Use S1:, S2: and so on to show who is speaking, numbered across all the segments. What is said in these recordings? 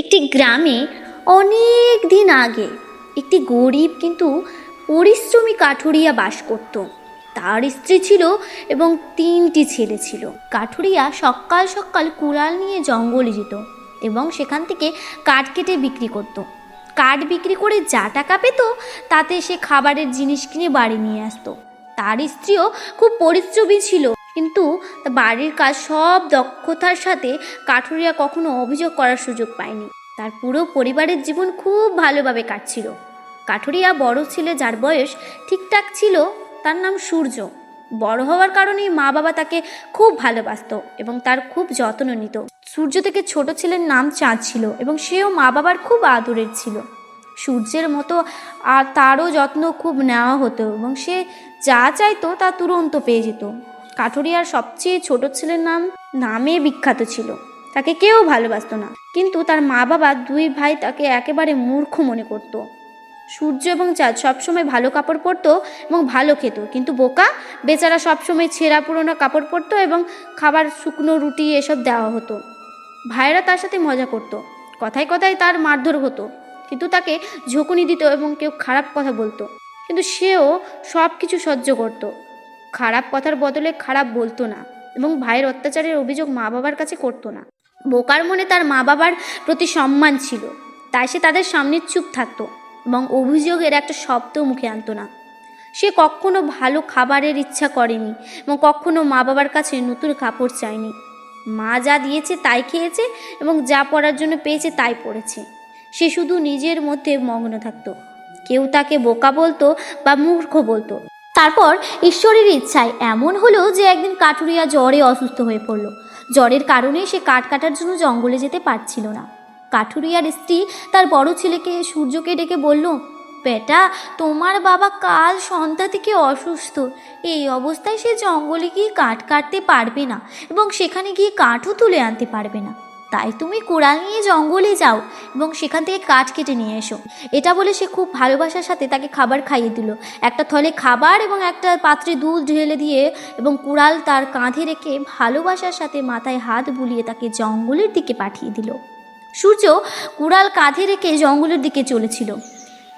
S1: একটি গ্রামে অনেক দিন আগে একটি গরিব কিন্তু পরিশ্রমী কাঠুরিয়া বাস করত। তার স্ত্রী ছিল এবং তিনটি ছেলে ছিল। কাঠুরিয়া সকাল সকাল কুড়াল নিয়ে জঙ্গলে যেত এবং সেখান থেকে কাঠ কেটে বিক্রি করত। কাঠ বিক্রি করে যা টাকা পেত, তাতে সে খাবারের জিনিস কিনে বাড়ি নিয়ে আসতো। তার স্ত্রীও খুব পরিশ্রমী ছিল। কিন্তু বাড়ির কাজ সব দক্ষতার সাথে কাঠুরিয়া কখনো অভিযোগ করার সুযোগ পায়নি। তার পুরো পরিবারের জীবন খুব ভালোভাবে কাটছিল। কাঠুরিয়া বড় ছেলে যার বয়স ঠিকঠাক ছিল, তার নাম সূর্য। বড় হওয়ার কারণেই মা বাবা তাকে খুব ভালোবাসতো এবং তার খুব যত্ন নিত। সূর্য থেকে ছোট ছেলের নাম চাঁদ ছিল এবং সেও মা বাবার খুব আদরের ছিল। সূর্যের মতো আর তারও যত্ন খুব নেওয়া হতো এবং সে যা চাইতো তা তুরন্ত পেয়ে যেত। কাঠুরিয়ার সবচেয়ে ছোট ছেলের নাম নামে বিখ্যাত ছিল। তাকে কেউ ভালোবাসতো না। কিন্তু তার মা বাবা দুই ভাই তাকে একেবারে মূর্খ মনে করত। সূর্য এবং চাঁদ সবসময় ভালো কাপড় পরতো এবং ভালো খেত। কিন্তু বোকা, বেচারা সবসময় ছেঁড়া পুরোনো কাপড় পরতো এবং খাবার শুকনো রুটি এসব দেওয়া হতো। ভাইরা তার সাথে মজা করত। কথায় কথায় তার মারধর হতো। কিন্তু তাকে ঝুঁকুনি দিত এবং কেউ খারাপ কথা বলতো। কিন্তু সেও সব কিছু সহ্য করত। খারাপ কথার বদলে খারাপ বলতো না এবং ভাইয়ের অত্যাচারের অভিযোগ মা বাবার কাছে করতো না। বোকার মনে তার মা বাবার প্রতি সম্মান ছিল, তাই সে তাদের সামনে চুপ থাকতো এবং অভিযোগের একটা শব্দ মুখে আনতো না। সে কখনো ভালো খাবারের ইচ্ছা করেনি এবং কখনো মা বাবার কাছে নতুন কাপড় চায়নি। মা যা দিয়েছে তাই খেয়েছে এবং যা পড়ার জন্য পেয়েছে তাই পড়েছে। সে শুধু নিজের মধ্যে মগ্ন থাকতো। কেউ তাকে বোকা বলতো বা মূর্খ বলতো। তারপর ঈশ্বরের ইচ্ছায় এমন হলো যে একদিন কাঠুরিয়া জ্বরে অসুস্থ হয়ে পড়ল। জ্বরের কারণে সে কাঠ কাটার জন্য জঙ্গলে যেতে পারছিল না। কাঠুরিয়ার স্ত্রী তার বড় ছেলেকে সূর্যকে ডেকে বলল, বেটা, তোমার বাবা কাল সন্ধ্যা থেকে অসুস্থ। এই অবস্থায় সে জঙ্গলে গিয়ে কাঠ কাটতে পারবে না এবং সেখানে গিয়ে কাঠও তুলে আনতে পারবে না। তাই তুমি কোড়াল নিয়ে জঙ্গলে যাও এবং সেখান থেকে কাঠ কেটে নিয়ে এসো। এটা বলে সে খুব ভালোবাসার সাথে তাকে খাবার খাইয়ে দিল। একটা থলে খাবার এবং একটা পাত্রে দুধ ঢেলে দিয়ে এবং কুড়াল তার কাঁধে রেখে ভালোবাসার সাথে মাথায় হাত বুলিয়ে তাকে জঙ্গলের দিকে পাঠিয়ে দিল। সূর্য কুড়াল কাঁধে রেখে জঙ্গলের দিকে চলেছিল।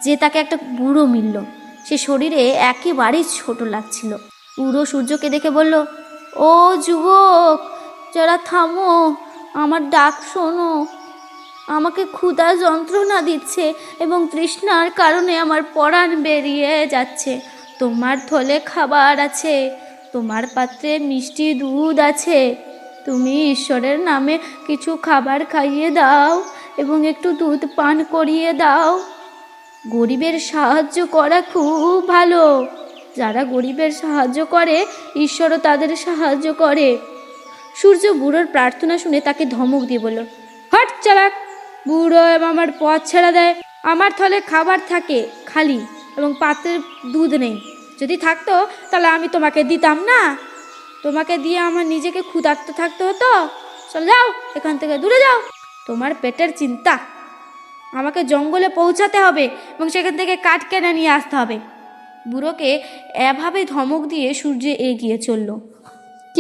S1: যে তাকে একটা বুড়ো মিলল। সে শরীরে একেবারেই ছোট লাগছিল। বুড়ো সূর্যকে দেখে বলল, ও যুবক, যারা থামো আমার ডাক শোনো। আমাকে ক্ষুধা যন্ত্রণা দিচ্ছে এবং তৃষ্ণার কারণে আমার পরাণ বেরিয়ে যাচ্ছে। তোমার থলে খাবার আছে, তোমার পাত্রে মিষ্টি দুধ আছে। তুমি ঈশ্বরের নামে কিছু খাবার খাইয়ে দাও এবং একটু দুধ পান করিয়ে দাও। গরিবের সাহায্য করা খুব ভালো। যারা গরিবের সাহায্য করে, ঈশ্বরও তাদের সাহায্য করে। সূর্য বুড়োর প্রার্থনা শুনে তাকে ধমক দিয়ে বলল, হট চালাক, বুড়ো এবং আমার পথ ছেড়ে দেয় আমার থলে খাবার থাকে খালি এবং পাত্রের দুধ নেই। যদি থাকতো, তাহলে আমি তোমাকে দিতাম না। তোমাকে দিয়ে আমার নিজেকে ক্ষুধার্ত থাকতে হতো। চল যাও, এখান থেকে দূরে যাও। তোমার পেটের চিন্তা। আমাকে জঙ্গলে পৌঁছাতে হবে এবং সেখান থেকে কাঠ কেনা নিয়ে আসতে হবে। বুড়োকে এভাবে ধমক দিয়ে সূর্য এগিয়ে চলল।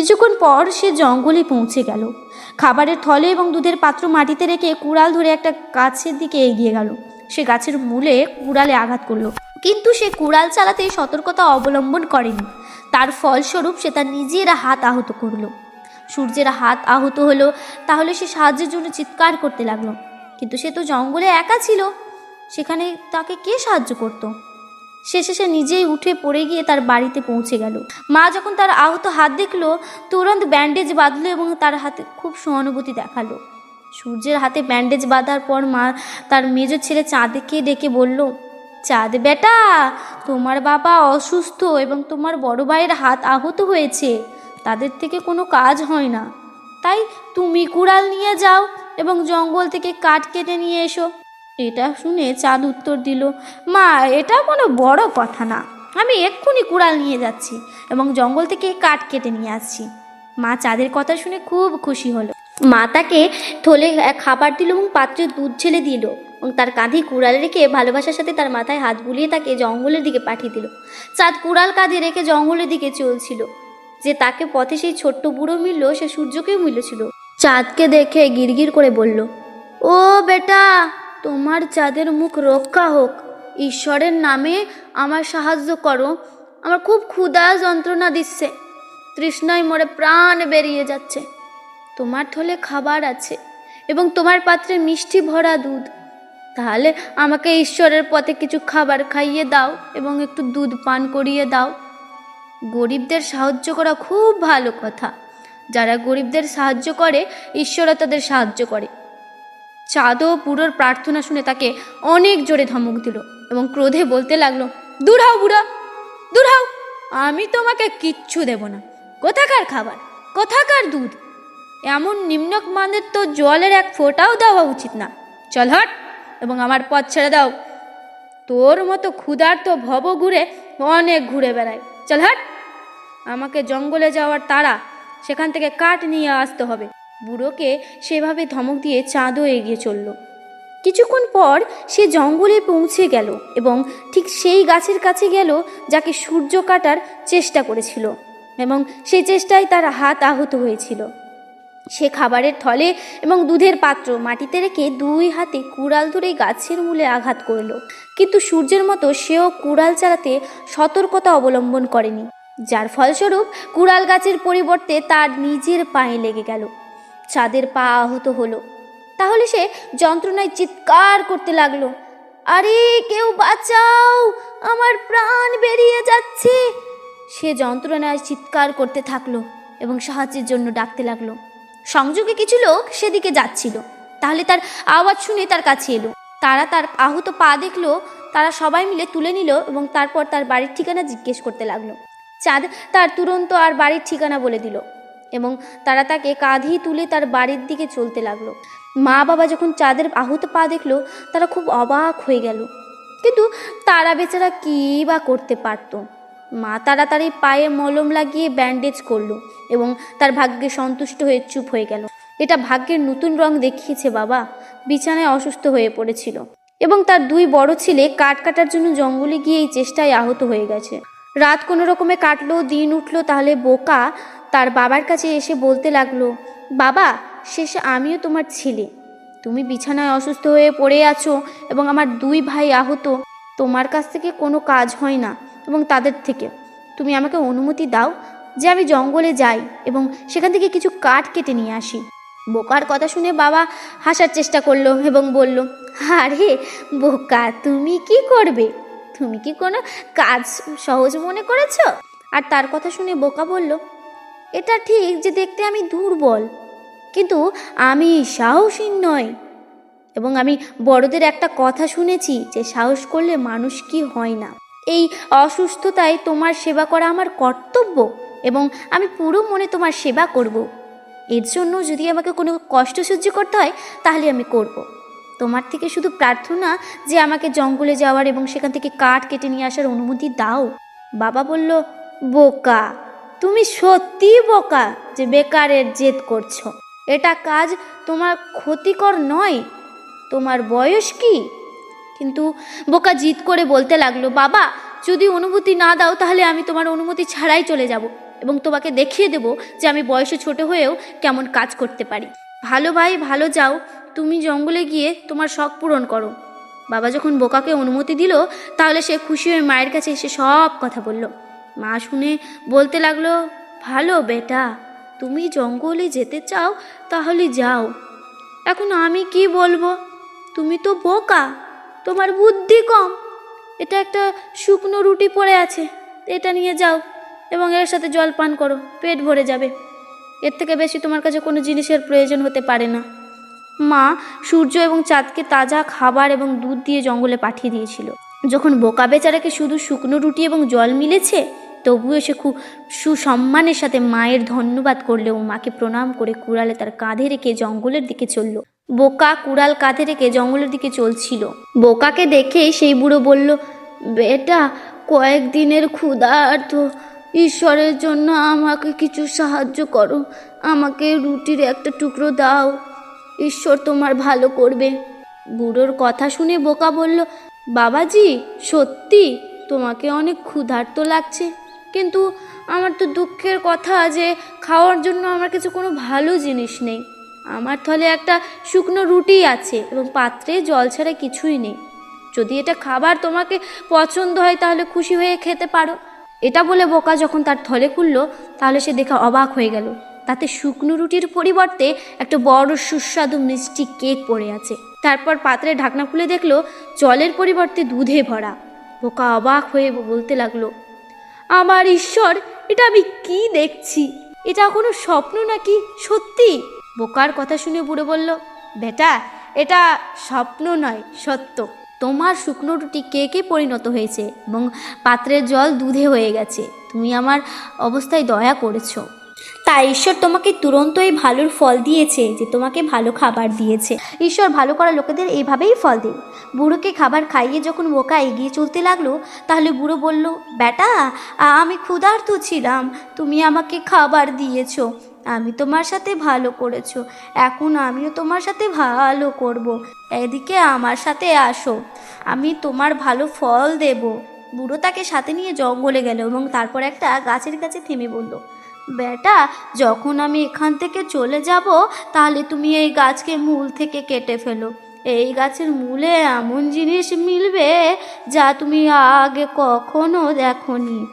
S1: কিছুক্ষণ পর সে জঙ্গলে পৌঁছে গেল। খাবারের থলে এবং দুধের পাত্র মাটিতে রেখে কুড়াল ধরে একটা গাছের দিকে এগিয়ে গেল। সে গাছের মূলে কুড়ালে আঘাত করল। কিন্তু সে কুড়াল চালাতে সতর্কতা অবলম্বন করেনি। তার ফলস্বরূপ সে তার নিজের হাত আহত করল। সূর্যের হাত আহত হলো, তাহলে সে সাহায্যের জন্য চিৎকার করতে লাগল। কিন্তু সে তো জঙ্গলে একা ছিল। সেখানে তাকে কে সাহায্য করতো? শেষে সে নিজেই উঠে পড়ে গিয়ে তার বাড়িতে পৌঁছে গেল। মা যখন তার আহত হাত দেখল, তুরন্ত ব্যান্ডেজ বাঁধলো এবং তার হাতে খুব সহানুভূতি দেখাল। সূর্যের হাতে ব্যান্ডেজ বাঁধার পর মা তার মেজ ছেলে চাঁদকে ডেকে বলল, চাঁদ বেটা, তোমার বাবা অসুস্থ এবং তোমার বড় ভাইয়ের হাত আহত হয়েছে। তাদের থেকে কোনো কাজ হয় না। তাই তুমি কুড়াল নিয়ে যাও এবং জঙ্গল থেকে কাঠ কেটে নিয়ে এসো। এটা শুনে চাঁদ উত্তর দিল, মা, এটা কোনো বড় কথা না। আমি এক্ষুনি কুড়াল নিয়ে যাচ্ছি এবং জঙ্গল থেকে কাঠ কেটে নিয়ে আসছি। মা চাঁদের কথা শুনে খুব খুশি হলো। মা তাকে থলে খাবার দিল এবং পাত্রে দুধ ছেলে দিল এবং তার কাঁধে কুড়াল রেখে ভালোবাসার সাথে তার মাথায় হাত বুলিয়ে তাকে জঙ্গলের দিকে পাঠিয়ে দিল। চাঁদ কুড়াল কাঁধে রেখে জঙ্গলের দিকে চলছিল। যে তাকে পথে সেই ছোট্ট বুড়ো মিলল, সে সূর্যকেও মিলেছিল। চাঁদকে দেখে গিরগির করে বলল, ও বেটা তোমার চাঁদের মুখ রক্ষা হোক। ঈশ্বরের নামে আমার সাহায্য করো। আমার খুব ক্ষুধা যন্ত্রণা দিচ্ছে। তৃষ্ণায় মরে প্রাণ বেরিয়ে যাচ্ছে। তোমার থলে খাবার আছে এবং তোমার পাত্রে মিষ্টি ভরা দুধ। তাহলে আমাকে ঈশ্বরের পথে কিছু খাবার খাইয়ে দাও এবং একটু দুধ পান করিয়ে দাও। গরিবদের সাহায্য করা খুব ভালো কথা। যারা গরিবদের সাহায্য করে, ঈশ্বরও তাদের সাহায্য করে। চাঁদও বুড়োর প্রার্থনা শুনে তাকে অনেক জোরে ধমক দিল এবং ক্রোধে বলতে লাগল, দূর হও বুড়া, দূর হও। আমি তোমাকে কিচ্ছু দেব না। কোথাকার খাবার? কোথাকার দুধ? এমন নিম্নক মানের তো জলের এক ফোঁটাও দেওয়া উচিত না। চল হট এবং আমার পথ ছেড়ে দাও। তোর মতো ক্ষুধার্ত ভব ঘুরে অনেক ঘুরে বেড়ায়। চল হাট। আমাকে জঙ্গলে যাওয়ার তারা সেখান থেকে কাঠ নিয়ে আসতে হবে। বুড়োকে সেভাবে ধমক দিয়ে চাঁদও এগিয়ে চলল। কিছুক্ষণ পর সে জঙ্গলে পৌঁছে গেল এবং ঠিক সেই গাছের কাছে গেল যাকে সূর্য কাটার চেষ্টা করেছিল এবং সেই চেষ্টায় তার হাত আহত হয়েছিল। সে খাবারের থলে এবং দুধের পাত্র মাটিতে রেখে দুই হাতে কুড়াল ধরে গাছের মূলে আঘাত করল। কিন্তু সূর্যের মতো সেও কুড়াল চালাতে সতর্কতা অবলম্বন করেনি, যার ফলস্বরূপ কুড়াল গাছের পরিবর্তে তার নিজের পায়ে লেগে গেল। চাঁদের পা আহত হলো। তাহলে সে যন্ত্রণায় চিৎকার করতে লাগল। আরে, কেউ বাঁচাও! আমার প্রাণ বেরিয়ে যাচ্ছে! সে যন্ত্রণায় চিৎকার করতে থাকল এবং সাহায্যের জন্য ডাকতে লাগল। সংযোগে কিছু লোক সেদিকে যাচ্ছিল। তাহলে তার আওয়াজ শুনে তার কাছে এলো। তারা তার আহত পা দেখল, তারা সবাই মিলে তুলে নিল এবং তারপর তার বাড়ির ঠিকানা জিজ্ঞেস করতে লাগল। চাঁদ তার তুরন্ত আর বাড়ির ঠিকানা বলে দিল। এবং তারা তাকে কাঁধেই তুলে তার বাড়ির দিকে চলতে লাগল। মা বাবা যখন চাঁদের আহত পা দেখল, তারা খুব অবাক হয়ে গেল। কিন্তু তারা বেচারা কী বা করতে পারতো? মা তাড়াতাড়ি পায়ে মলম লাগিয়ে ব্যান্ডেজ করল এবং তার ভাগ্যে সন্তুষ্ট হয়ে চুপ হয়ে গেল। এটা ভাগ্যের নতুন রং দেখিয়েছে বাবা। বিছানায় অসুস্থ হয়ে পড়েছিল। এবং তার দুই বড় ছেলে কাঠ কাটার জন্য জঙ্গলে গিয়ে এই চেষ্টায় আহত হয়ে গেছে। রাত কোনো রকমে কাটলো, দিন উঠল, তাহলে বোকা তার বাবার কাছে এসে বলতে লাগল, বাবা, শেষে আমিও তোমার ছেলে। তুমি বিছানায় অসুস্থ হয়ে পড়ে আছো এবং আমার দুই ভাই আহত। তোমার কাছ থেকে কোনো কাজ হয় না এবং তাদের থেকে। তুমি আমাকে অনুমতি দাও যে আমি জঙ্গলে যাই এবং সেখান থেকে কিছু কাঠ কেটে নিয়ে আসি। বোকার কথা শুনে বাবা হাসার চেষ্টা করল এবং বলল, আরে বোকা, তুমি কি করবে? তুমি কি কোনো কাজ সহজ মনে করেছ আর তার কথা শুনে বোকা বলল, এটা ঠিক যে দেখতে আমি দুর্বল, কিন্তু আমি সাহসীন নয় এবং আমি বড়দের একটা কথা শুনেছি যে সাহস করলে মানুষ কি হয় না এই অসুস্থতায় তোমার সেবা করা আমার কর্তব্য এবং আমি পুরো মনে তোমার সেবা করব। এর জন্য যদি আমাকে কোনো কষ্ট সহ্য করতে হয়, তাহলে আমি করব। তোমার থেকে শুধু প্রার্থনা যে আমাকে জঙ্গলে যাওয়ার এবং সেখান থেকে কাঠ কেটে নিয়ে আসার অনুমতি দাও। বাবা বলল, বোকা, তুমি সত্যিই বোকা যে বেকারের জেদ করছ। এটা কাজ তোমার ক্ষতিকর নয়, তোমার বয়স কি? কিন্তু বোকা জিদ করে বলতে লাগল, বাবা, যদি অনুমতি না দাও তাহলে আমি তোমার অনুমতি ছাড়াই চলে যাব এবং তোমাকে দেখিয়ে দেব যে আমি বয়সে ছোট হয়েও কেমন কাজ করতে পারি। ভালো ভাই, ভালো যাও তুমি জঙ্গলে গিয়ে তোমার শখ পূরণ করো। বাবা যখন বোকাকে অনুমতি দিল, তাহলে সে খুশি হয়ে মায়ের কাছে এসে সব কথা বলল। মা শুনে বলতে লাগল, ভালো বেটা, তুমি জঙ্গলে যেতে চাও তাহলে যাও। এখন আমি কি বলব? তুমি তো বোকা, তোমার বুদ্ধি কম। এটা একটা শুকনো রুটি পড়ে আছে, এটা নিয়ে যাও এবং এর সাথে জল পান করো, পেট ভরে যাবে। এর থেকে বেশি তোমার কাছে কোনো জিনিসের প্রয়োজন হতে পারে না। মা সূর্য এবং চাঁদকে তাজা খাবার এবং দুধ দিয়ে জঙ্গলে পাঠিয়ে দিয়েছিল। যখন বোকা বেচারাকে শুধু শুকনো রুটি এবং জল মিলেছে, তবুও সে খুব সুসম্মানের সাথে মায়ের ধন্যবাদ করলেও মাকে প্রণাম করে কুড়ালে তার কাঁধে রেখে জঙ্গলের দিকে চলল। বোকা কুড়াল কাঁধে রেখে জঙ্গলের দিকে চলছিল। বোকাকে দেখে সেই বুড়ো বলল, বেটা, কয়েকদিনের ক্ষুধার্ত। ঈশ্বরের জন্য আমাকে কিছু সাহায্য করো। আমাকে রুটির একটা টুকরো দাও। ঈশ্বর তোমার ভালো করবে। বুড়োর কথা শুনে বোকা বলল, বাবাজি, সত্যি? তোমাকে অনেক ক্ষুধার্ত লাগছে। কিন্তু আমার তো দুঃখের কথা যে খাওয়ার জন্য আমার কাছে কোনো ভালো জিনিস নেই। আমার থলে একটা শুকনো রুটি আছে এবং পাত্রে জল ছাড়া কিছুই নেই। যদি এটা খাবার তোমাকে পছন্দ হয় তাহলে খুশি হয়ে খেতে পারো। এটা বলে বোকা যখন তার থলে খুললো, তাহলে সে দেখে অবাক হয়ে গেল। তাতে শুকনো রুটির পরিবর্তে একটা বড় সুস্বাদু মিষ্টি কেক পড়ে আছে। তারপর পাত্রে ঢাকনা খুলে দেখল জলের পরিবর্তে দুধে ভরা। বোকা অবাক হয়ে বলতে লাগল, আমার ঈশ্বর, এটা আমি কি দেখছি? এটা কোনো স্বপ্ন নাকি? সত্যি? বোকার কথা শুনে বুড়ো বলল, বেটা, এটা স্বপ্ন নয়, সত্য। তোমার শুকনো রুটি কেকে পরিণত হয়েছে এবং পাত্রের জল দুধে হয়ে গেছে। তুমি আমার অবস্থায় দয়া করেছ। তাই ঈশ্বর তোমাকে তুরন্তই ভালোর ফল দিয়েছে, যে তোমাকে ভালো খাবার দিয়েছে। ঈশ্বর ভালো করা লোকেদের এইভাবেই ফল দেয় বুড়োকে খাবার খাইয়ে যখন বোকা এগিয়ে চলতে লাগল, তাহলে বুড়ো বলল, বেটা আমি ক্ষুধার্ত ছিলাম, তুমি আমাকে খাবার দিয়েছ, আমি তোমার সাথে ভালো করেছ, এখন আমিও তোমার সাথে ভালো করব। এদিকে আমার সাথে আসো, আমি তোমার ভালো ফল দেব। বুড়ো তাকে সাথে নিয়ে জঙ্গলে গেল এবং তারপর একটা গাছের কাছে থেমে বলল বেটা, যখন আমি এখান থেকে চলে যাব, তাহলে তুমি এই গাছকে মূল থেকে কেটে ফেলো। এই গাছের মূলে এমন জিনিস মিলবে যা তুমি আগে কখনো দেখনি।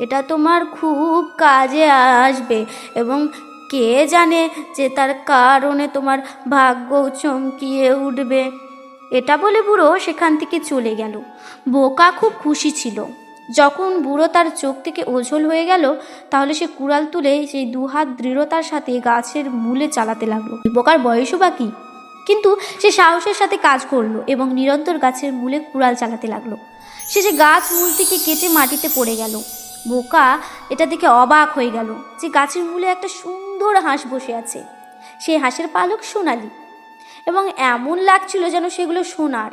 S1: এটা তোমার খুব কাজে আসবে এবং কে জানে যে তার কারণে তোমার ভাগ্য চমকিয়ে উঠবে। এটা বলে বুড়ো সেখান থেকে চলে গেল। বোকা খুব খুশি ছিল। যখন বুড়ো তার চোখ থেকে ওঝল হয়ে গেল, তাহলে সে কুড়াল তুলে সেই দুহাত দৃঢ়তার সাথে গাছের মূলে চালাতে লাগল। বোকার বয়সও বা বাকি কিন্তু সে সাহসের সাথে কাজ করল এবং নিরন্তর গাছের মূলে কুড়াল চালাতে লাগল। সে যে গাছ মূল থেকে কেটে মাটিতে পড়ে গেল। বোকা এটা দেখে অবাক হয়ে গেল যে গাছের মূলে একটা সুন্দর হাঁস বসে আছে। সেই হাঁসের পালক সোনালি। এবং এমন লাগছিল যেন সেগুলো সোনার।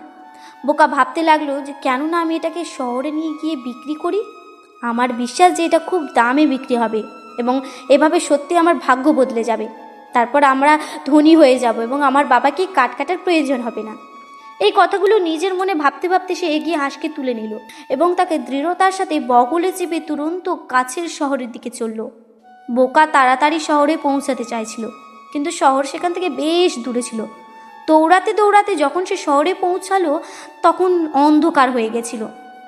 S1: বোকা ভাবতে লাগল যে কেন না আমি এটাকে শহরে নিয়ে গিয়ে বিক্রি করি? আমার বিশ্বাস যে এটা খুব দামে বিক্রি হবে এবং এভাবে সত্যি আমার ভাগ্য বদলে যাবে। তারপর আমরা ধনী হয়ে যাব এবং আমার বাবাকে কাট কাটার প্রয়োজন হবে না। এই কথাগুলো নিজের মনে ভাবতে ভাবতে সে এগিয়ে হাঁসকে তুলে নিল এবং তাকে দৃঢ়তার সাথে বগলে চেপে তুরন্ত কাছের শহরের দিকে চলল। বোকা তাড়াতাড়ি শহরে পৌঁছাতে চাইছিল, কিন্তু শহর সেখান থেকে বেশ দূরে ছিল। দৌড়াতে দৌড়াতে যখন সে শহরে পৌঁছালো, তখন অন্ধকার হয়ে গেছিল।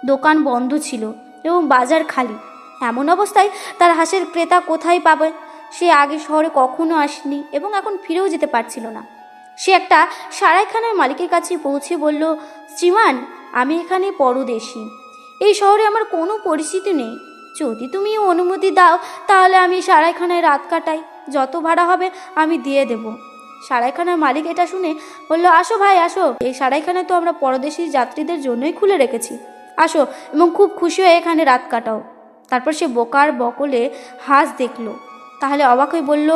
S1: দোকান বন্ধ ছিল এবং বাজার খালি। এমন অবস্থায় তার হাঁসের ক্রেতা কোথায় পাবে? সে আগে শহরে কখনো আসেনি এবং এখন ফিরেও যেতে পারছিল না। সে একটা সারাইখানার মালিকের কাছে পৌঁছে বলল, শ্রীমান, আমি এখানে পরদেশি। এই শহরে আমার কোনো পরিচিতি নেই। যদি তুমি অনুমতি দাও, তাহলে আমি সারাইখানায় রাত কাটাই। যত ভাড়া হবে, আমি দিয়ে দেব। সারাইখানার মালিক এটা শুনে বলল, আসো ভাই, আসো। এই সারাইখানা তো আমরা পরদেশি যাত্রীদের জন্যই খুলে রেখেছি। আসো এবং খুব খুশি হয়ে এখানে রাত কাটাও। তারপর সে বোকার বকলে হাঁস দেখল। তাহলে অবাক হয়ে বলল,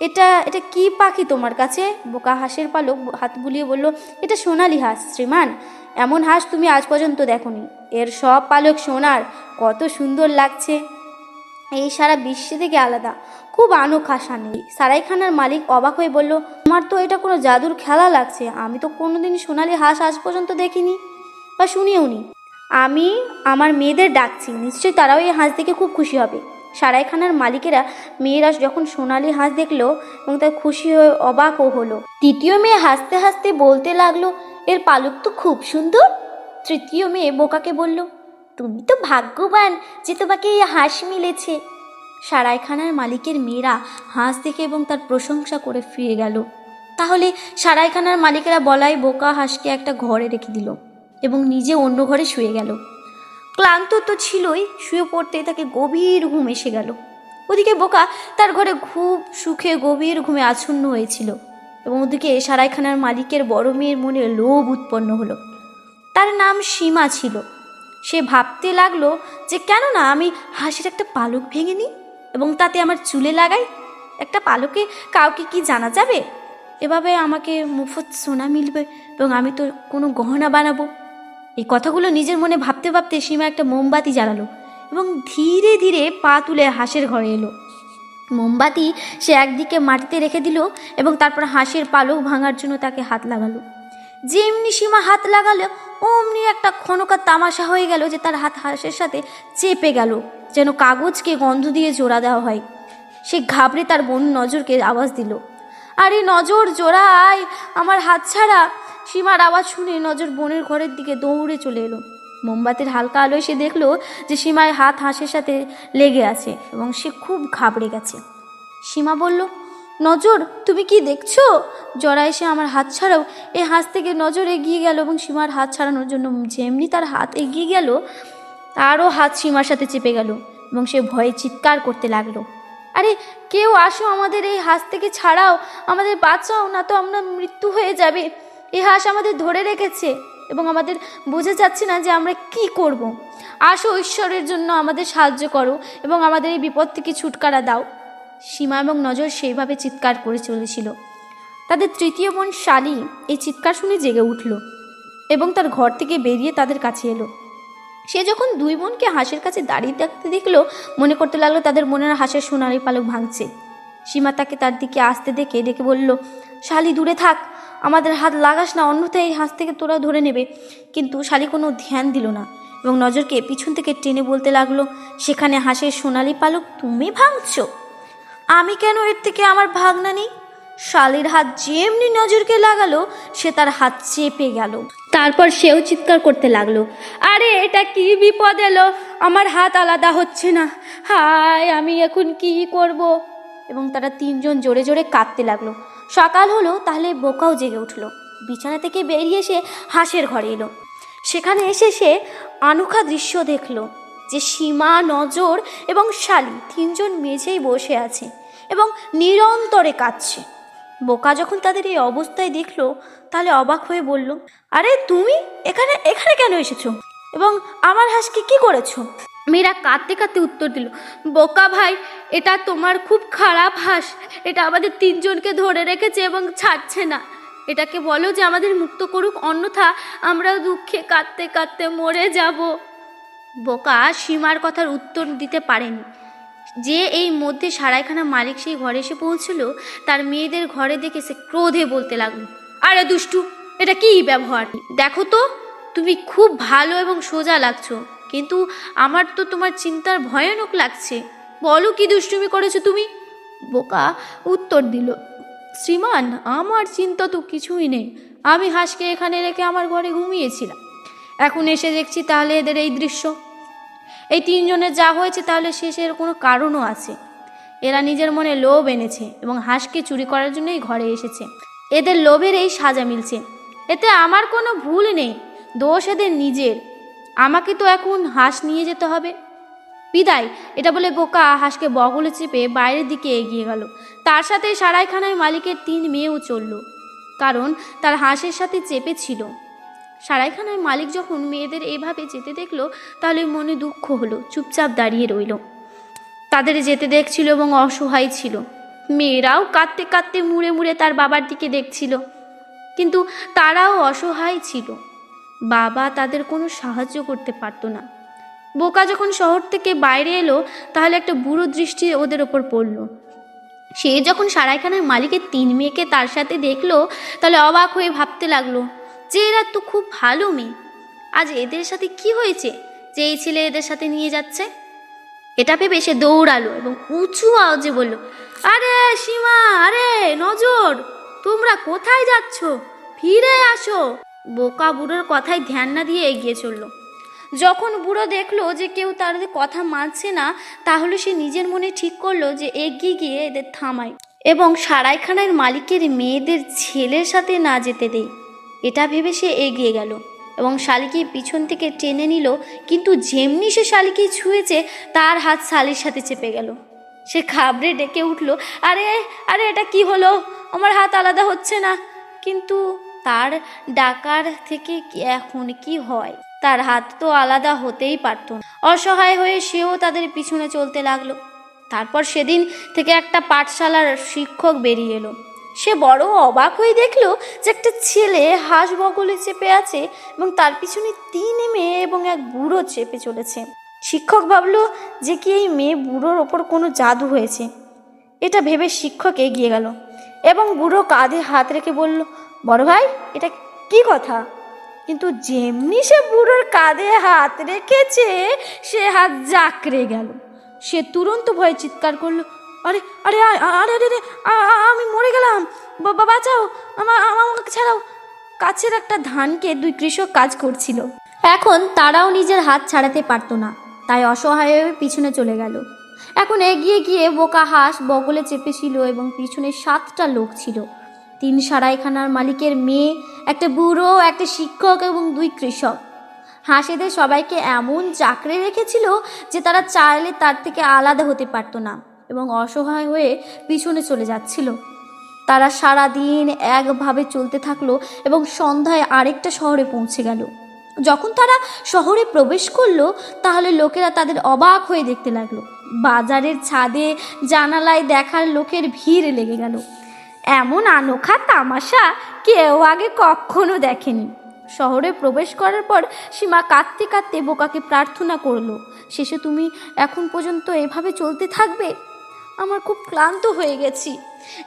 S1: এটা এটা কি পাখি তোমার কাছে? বোকা হাঁসের পালক হাত বুলিয়ে বলল, এটা সোনালি হাঁস, শ্রীমান। এমন হাঁস তুমি আজ পর্যন্ত দেখনি। এর সব পালক সোনার। কত সুন্দর লাগছে। এই সারা বিশ্ব থেকে আলাদা। খুব আনোখা নেই সারাইখানার মালিক অবাক হয়ে বলল আমার তো এটা কোনো জাদুর খেলা লাগছে। আমি তো কোনোদিন সোনালি হাঁস আজ পর্যন্ত দেখিনি বা শুনিও নি। আমি আমার মেয়েদের ডাকছি। নিশ্চয়ই তারাও এই হাঁস দেখে খুব খুশি হবে। সারাইখানার মালিকেরা মেয়েরা যখন সোনালি হাঁস দেখল এবং তার খুশি হয়ে অবাকও হলো। তৃতীয় মেয়ে হাসতে হাসতে বলতে লাগল, এর পালক তো খুব সুন্দর। তৃতীয় মেয়ে বোকাকে বলল, তুমি তো ভাগ্যবান যে তোমাকে এই হাঁস মিলেছে। সারাইখানার মালিকের মেয়েরা হাঁস দেখে এবং তার প্রশংসা করে ফিরে গেল। তাহলে সারাইখানার মালিকেরা বলাই বোকা হাঁসকে একটা ঘরে রেখে দিল এবং নিজে অন্য ঘরে শুয়ে গেল। ক্লান্ত তো ছিলই, শুয়ে পড়তে তাকে গভীর ঘুম এসে গেল। ওদিকে বোকা তার ঘরে খুব সুখে গভীর ঘুমে আচ্ছন্ন হয়েছিল এবং ওদিকে সারাইখানার মালিকের বড় মেয়ের মনে লোভ উৎপন্ন হলো। তার নাম সীমা ছিল। সে ভাবতে লাগল যে কেন না আমি হাসির একটা পালক ভেঙে নিই? এবং তাতে আমার চুলে লাগাই, একটা পালকে কাউকে কি জানা যাবে? এভাবে আমাকে মুফত সোনা মিলবে এবং আমি তো কোনো গহনা বানাবো। এই কথাগুলো নিজের মনে ভাবতে ভাবতে সীমা একটা মোমবাতি জ্বালালো এবং ধীরে ধীরে পা তুলে হাঁসের ঘরে এলো। মোমবাতি সে একদিকে মাটিতে রেখে দিল এবং তারপর হাঁসের পালক ভাঙার জন্য তাকে হাত লাগালো। যেমনি সীমা হাত লাগালো, অমনি একটা ক্ষণকার তামাশা হয়ে গেল যে তার হাত হাঁসের সাথে চেপে গেল। যেন কাগজকে গন্ধ দিয়ে জোড়া দেওয়া হয়। সে ঘাবড়ে তার বোন নজরকে আওয়াজ দিল, আরে নজর, জোড়া, আয়, আমার হাত ছাড়া। সীমার আওয়াজ শুনে নজর বোনের ঘরের দিকে দৌড়ে চলে এলো। মোমবাতির হালকা আলোয় সে দেখল যে সীমায় হাত হাঁসের সাথে লেগে আছে এবং সে খুব ঘাবড়ে গেছে। সীমা বলল, নজর, তুমি কি দেখছ? জরা এসে আমার হাত ছাড়াও এ হাত থেকে নজর এগিয়ে গেল এবং সীমার হাত ছাড়ানোর জন্য যেমনি তার হাত এগিয়ে গেল তারও হাত সীমার সাথে চেপে গেল এবং সে ভয়ে চিৎকার করতে লাগল। আরে, কেউ আসো আমাদের এই হাঁস থেকে ছাড়াও, আমাদের বাঁচাও, না তো আমরা মৃত্যু হয়ে যাবে। এই হাঁস আমাদের ধরে রেখেছে এবং আমাদের বোঝা যাচ্ছে না যে আমরা কি করব। আসো ঈশ্বরের জন্য আমাদের সাহায্য করো এবং আমাদের এই বিপদ থেকে ছুটকারা দাও। সীমা এবং নজর সেইভাবে চিৎকার করে চলেছিল। তাদের তৃতীয় বোন শালি এই চিৎকার শুনে জেগে উঠল এবং তার ঘর থেকে বেরিয়ে তাদের কাছে এলো। সে যখন দুই বোনকে হাঁসের কাছে দাঁড়িয়ে থাকতে দেখল, মনে করতে লাগল তাদের মনের হাঁসের সোনালি পালক ভাঙছে। সীমা তাকে তার দিকে আসতে দেখে ডেকে বলল, শালি, দূরে থাক। আমাদের হাত লাগাস না, অন্যথায় এই হাঁস থেকে তোরা ধরে নেবে। কিন্তু শালি কোনো ধ্যান দিল না এবং নজরকে পিছন থেকে টেনে বলতে লাগল, সেখানে হাঁসের সোনালি পালক তুমি ভাঙছ? আমি কেন এর থেকে আমার ভাগনা নেই শালির হাত যেমনি নজরকে লাগালো সে তার হাত চেপে গেল। তারপর সেও চিৎকার করতে লাগল। আরে এটা কি বিপদ এলো? আমার হাত আলাদা হচ্ছে না। হায় আমি এখন কি করব? এবং তারা তিনজন জোরে জোরে কাঁদতে লাগল। সকাল হলো তাহলে বোকাও জেগে উঠল। বিছানা থেকে বেরিয়ে এসে হাঁসের ঘরে এলো। সেখানে এসে সে আনুখা দৃশ্য দেখল যে সীমা নজর এবং শালি তিনজন মেঝেই বসে আছে এবং নিরন্তরে কাঁদছে। বোকা যখন তাদের এই অবস্থায় দেখল, তাহলে অবাক হয়ে বলল, আরে তুমি? এখানে এখানে কেন এসেছ? এবং আমার হাঁসকে কি করেছ? মেয়েরা কাঁদতে কাঁদতে উত্তর দিল, বোকা ভাই, এটা তোমার খুব খারাপ হাঁস। এটা আমাদের তিনজনকে ধরে রেখেছে এবং ছাড়ছে না। এটাকে বলো যে আমাদের মুক্ত করুক, অন্যথা আমরা দুঃখে কাঁদতে কাঁদতে মরে যাব। বোকা সীমার কথার উত্তর দিতে পারেনি। যে এই মধ্যে সারাইখানা মালিক সেই ঘরে এসে পৌঁছল, তার মেয়েদের ঘরে দেখে সে ক্রোধে বলতে লাগল, আরে দুষ্টু, এটা কি ব্যবহার? দেখো তো, তুমি খুব ভালো এবং সোজা লাগছো, কিন্তু আমার তো তোমার চিন্তার ভয়ানক লাগছে। বলো কি দুষ্টুমি করেছ তুমি? বোকা উত্তর দিল, শ্রীমান, আমার চিন্তা তো কিছুই নেই। আমি হাঁসকে এখানে রেখে আমার ঘরে ঘুমিয়েছিলাম। এখন এসে দেখছি তাহলে এদের এই দৃশ্য। এই তিনজনের যা হয়েছে তাহলে শেষের কোনো কারণও আছে। এরা নিজের মনে লোভ এনেছে এবং হাঁসকে চুরি করার জন্যই ঘরে এসেছে। এদের লোভের এই সাজা মিলছে। এতে আমার কোনো ভুল নেই। দোষ এদের নিজের। আমাকে তো এখন হাঁস নিয়ে যেতে হবে। বিদায়। এটা বলে বোকা হাঁসকে বগলে চেপে বাইরের দিকে এগিয়ে গেল। তার সাথে সারাইখানায় মালিকের তিন মেয়েও চলল। কারণ তার হাঁসের সাথে চেপে ছিল সারাইখানায় মালিক যখন মেয়েদের এভাবে যেতে দেখল, তাহলে মনে দুঃখ হলো, চুপচাপ দাঁড়িয়ে রইল। তাদের যেতে দেখছিল এবং অসহায় ছিল। মেয়েরাও কাঁদতে কাঁদতে মুড়ে মুড়ে তার বাবার দিকে দেখছিল। কিন্তু তারাও অসহায় ছিল। বাবা তাদের কোনো সাহায্য করতে পারতো না। বোকা যখন শহর থেকে বাইরে এলো, তাহলে একটা বুড়ো দৃষ্টি ওদের ওপর পড়ল। সে যখন সারাইখানার মালিকের তিন মেয়েকে তার সাথে দেখল, তাহলে অবাক হয়ে ভাবতে লাগল যে এরা তো খুব ভালো মেয়ে। আজ এদের সাথে কি হয়েছে? যে এই ছেলে এদের সাথে নিয়ে যাচ্ছে? এটা ভেবে সে দৌড়ালো এবং উঁচু আওয়াজে বলল, আরে সীমা, আরে নজর, তোমরা কোথায় যাচ্ছ? ফিরে আসো। বোকা বুড়োর কথায় ধ্যান না দিয়ে এগিয়ে চলল। যখন বুড়ো দেখল যে কেউ তার কথা মানছে না, তাহলে সে নিজের মনে ঠিক করল যে এগিয়ে গিয়ে এদের থামায় এবং সারাইখানার মালিকের মেয়েদের ছেলের সাথে না যেতে দেয়। এটা ভেবে সে এগিয়ে গেল এবং শালিকে পিছন থেকে টেনে নিল, কিন্তু যেমনি সে শালিকে ছুঁয়েছে, তার হাত শালির সাথে চেপে গেল। সে খাবড়ে ডেকে উঠল, আরে আরে, এটা কি হলো? আমার হাত আলাদা হচ্ছে না। কিন্তু তার ডাকার থেকে এখন কি হয়? তার হাত তো আলাদা হতেই পারত না। অসহায় হয়ে সেও তাদের পিছনে চলতে লাগল। তারপর সেদিন থেকে একটা পাঠশালার শিক্ষক বেরিয়ে এলো। সে বড় অবাক হয়ে দেখল যে একটা ছেলে হাঁস বগলে চেপে আছে এবং তার পিছনে তিন মেয়ে এবং এক বুড়ো চেপে চলেছে। শিক্ষক ভাবল যে কি এই মেয়ে বুড়োর ওপর কোনো জাদু হয়েছে। এটা ভেবে শিক্ষক এগিয়ে গেল এবং বুড়ো কাঁধে হাত রেখে বলল, বড় ভাই, এটা কি কথা? কিন্তু যেমনি সে বুড়োর কাঁধে হাত রেখেছে, সে হাত জাকড়ে গেল। সে তুরন্ত ভয়ে চিৎকার করল
S2: আরে আরে আরে আরে আমি মরে গেলাম। বাবা বাঁচাও আমার আমাকে ছাড়াও। কাছের একটা ধানকে দুই কৃষক কাজ করছিল।
S1: এখন তারাও নিজের হাত ছাড়াতে পারতো না, তাই অসহায় হয়ে পিছনে চলে গেল। এখন এগিয়ে গিয়ে বোকা হাঁস বগলে চেপেছিল এবং পিছনে সাতটা লোক ছিল। তিন সারাইখানার মালিকের মেয়ে, একটা বুড়ো, একটা শিক্ষক এবং দুই কৃষক। হাঁসেদের সবাইকে এমন চাকরে রেখেছিল যে তারা চাইলে তার থেকে আলাদা হতে পারতো না। এবং অসহায় হয়ে পিছনে চলে যাচ্ছিল। তারা সারা দিন একভাবে চলতে থাকল এবং সন্ধ্যায় আরেকটা শহরে পৌঁছে গেল। যখন তারা শহরে প্রবেশ করল, তাহলে লোকেরা তাদের অবাক হয়ে দেখতে লাগল। বাজারের ছাদে জানালায় দেখার লোকের ভিড় লেগে গেল। এমন আনোখা তামাশা কেউ আগে কখনো দেখেনি। শহরে প্রবেশ করার পর সীমা কাঁদতে কাঁদতে বোকাকে প্রার্থনা করল, শেষে তুমি এখন পর্যন্ত এভাবে চলতে থাকবে? আমার খুব ক্লান্ত হয়ে গেছি।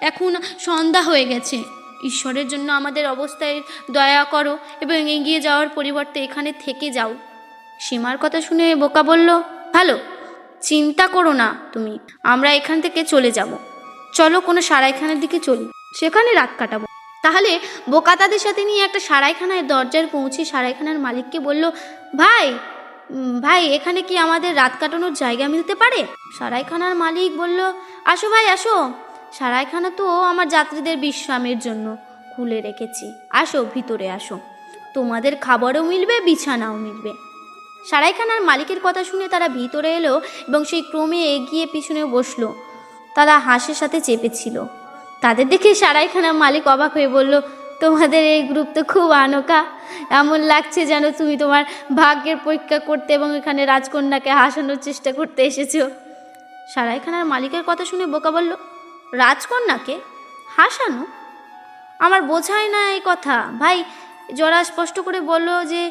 S1: এখন সন্ধ্যা হয়ে গেছে। ঈশ্বরের জন্য আমাদের অবস্থায় দয়া করো এবং এগিয়ে যাওয়ার পরিবর্তে এখানে থেকে যাও। সীমার কথা শুনে বোকা বলল, ভালো, চিন্তা করো না তুমি, আমরা এখান থেকে চলে যাব। চলো কোনো সারাইখানার দিকে চলি, সেখানে রাত কাটাবো। তাহলে বোকা তাদের সাথে নিয়ে একটা সারাইখানায় দরজার পৌঁছে সারাইখানার মালিককে বলল, ভাই ভাই, এখানে কি আমাদের রাত কাটানোর জায়গা মিলতে পারে? সারাইখানার মালিক বলল, আসো ভাই, আসো। সারাইখানা তো আমার যাত্রীদের বিশ্রামের জন্য খুলে রেখেছি। আসো, ভিতরে আসো। তোমাদের খাবারও মিলবে, বিছানাও মিলবে। সারাইখানার মালিকের কথা শুনে তারা ভিতরে এলো এবং সেই ক্রমে এগিয়ে পিছনে বসল। তারা হাঁসের সাথে চেপেছিল। তাদের দেখে সারাইখানার মালিক অবাক হয়ে বলল তোমাদের এই গ্রুপ তো খুব আনোকা। এমন লাগছে যেন তুমি তোমার ভাগ্যের পরীক্ষা করতে এবং এখানে রাজকন্যাকে হাসানোর চেষ্টা করতে এসেছ। সারাইখানার মালিকের কথা শুনে বোকা বলল, রাজকন্যাকে হাসানো? আমার বোঝায় না এই কথা। ভাই, জরা স্পষ্ট করে বলল যে,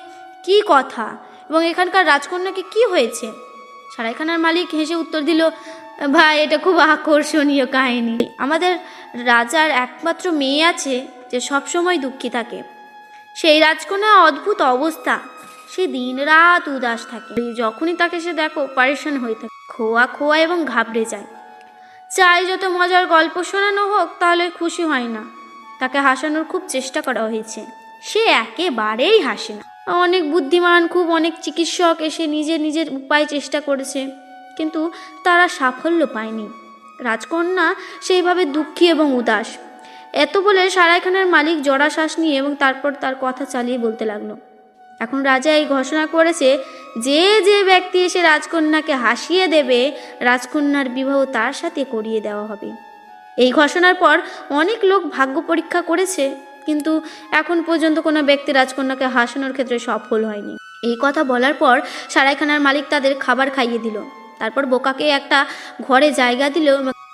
S1: কি কথা? এবং এখানকার রাজকন্যাকে কি হয়েছে? সারাইখানার মালিক হেসে উত্তর দিল, ভাই, এটা খুব আকর্ষণীয় কাহিনী। আমাদের রাজার একমাত্র মেয়ে আছে যে সবসময় দুঃখী থাকে। সেই রাজকন্যা অদ্ভুত অবস্থা। সে দিন রাত উদাস থাকে। যখনই তাকে সে দেখো, পারেশান হয়ে থাকে। খোয়া খোয়া এবং ঘাবড়ে যায়। চাই যত মজার গল্প শোনানো হোক, তাহলে খুশি হয় না। তাকে হাসানোর খুব চেষ্টা করা হয়েছে। সে একেবারেই হাসে না। অনেক বুদ্ধিমান, খুব অনেক চিকিৎসক এসে নিজের নিজের উপায় চেষ্টা করেছে। কিন্তু তারা সাফল্য পায়নি। রাজকন্যা সেইভাবে দুঃখী এবং উদাস। এত বলে সারাইখানার মালিক জড়া শ্বাস নিয়ে এবং তারপর তার কথা চালিয়ে বলতে লাগল। এখন রাজা এই ঘোষণা করেছে, যে যে ব্যক্তি এসে রাজকন্যাকে হাসিয়ে দেবে, রাজকন্যার বিবাহ তার সাথে করিয়ে দেওয়া হবে। এই ঘোষণার পর অনেক লোক ভাগ্য পরীক্ষা করেছে, কিন্তু এখন পর্যন্ত কোনো ব্যক্তি রাজকন্যাকে হাসানোর ক্ষেত্রে সফল হয়নি। এই কথা বলার পর সারাইখানার মালিক তাদের খাবার খাইয়ে দিল। তারপর বোকাকে একটা ঘরে জায়গা দিল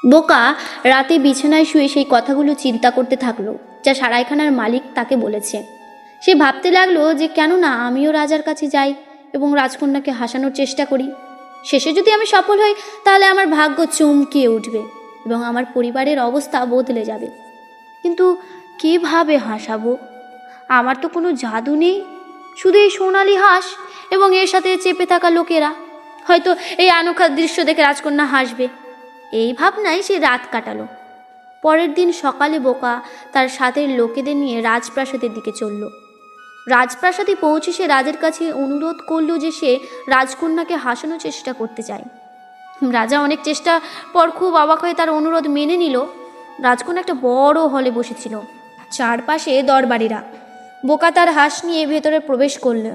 S1: বোকা রাতে বিছানায় শুয়ে সেই কথাগুলো চিন্তা করতে থাকল, যা সারাইখানার মালিক তাকে বলেছে। সে ভাবতে লাগল যে কেন না আমিও রাজার কাছে যাই এবং রাজকন্যাকে হাসানোর চেষ্টা করি। শেষে যদি আমি সফল হই, তাহলে আমার ভাগ্য চমকিয়ে উঠবে এবং আমার পরিবারের অবস্থা বদলে যাবে। কিন্তু কীভাবে হাসাবো? আমার তো কোনো জাদু নেই। শুধু এই সোনালি হাঁস এবং এর সাথে চেপে থাকা লোকেরা। হয়তো এই আনোখা দৃশ্য দেখে রাজকন্যা হাসবে। এই ভাবনায় সে রাত কাটালো। পরের দিন সকালে বোকা তার সাথের লোকেদের নিয়ে রাজপ্রাসাদের দিকে চলল। রাজপ্রাসাদে পৌঁছে সে রাজের কাছে অনুরোধ করল যে সে রাজকন্যাকে হাসানোর চেষ্টা করতে চায়। রাজা অনেক চেষ্টা পর খুব অবাক হয়ে তার অনুরোধ মেনে নিল। রাজকন্যা একটা বড় হলে বসেছিল, চারপাশে দরবারিরা। বোকা তার হাঁস নিয়ে ভেতরে প্রবেশ করল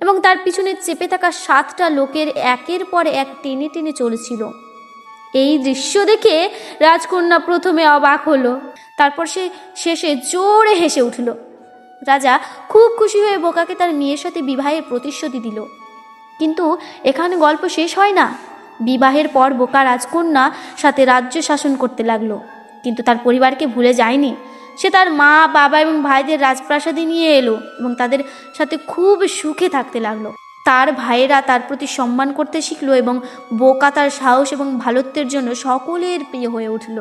S1: এবং তার পিছনে চেপে থাকা সাতটা লোকের একের পর এক টেনে টেনে চলেছিল। এই দৃশ্য দেখে রাজকন্যা প্রথমে অবাক হলো। তারপর সে শেষে জোরে হেসে উঠল। রাজা খুব খুশি হয়ে বোকাকে তার মেয়ের সাথে বিবাহের প্রতিশ্রুতি দিল। কিন্তু এখানে গল্প শেষ হয় না। বিবাহের পর বোকা রাজকন্যা সাথে রাজ্য শাসন করতে লাগল। কিন্তু তার পরিবারকে ভুলে যায়নি। সে তার মা, বাবা এবং ভাইদের রাজপ্রাসাদে নিয়ে এলো এবং তাদের সাথে খুব সুখে থাকতে লাগল। তার ভাইয়েরা তার প্রতি সম্মান করতে শিখল এবং বোকা তার সাহস এবং ভালোত্বের জন্য সকলের প্রিয় হয়ে উঠল।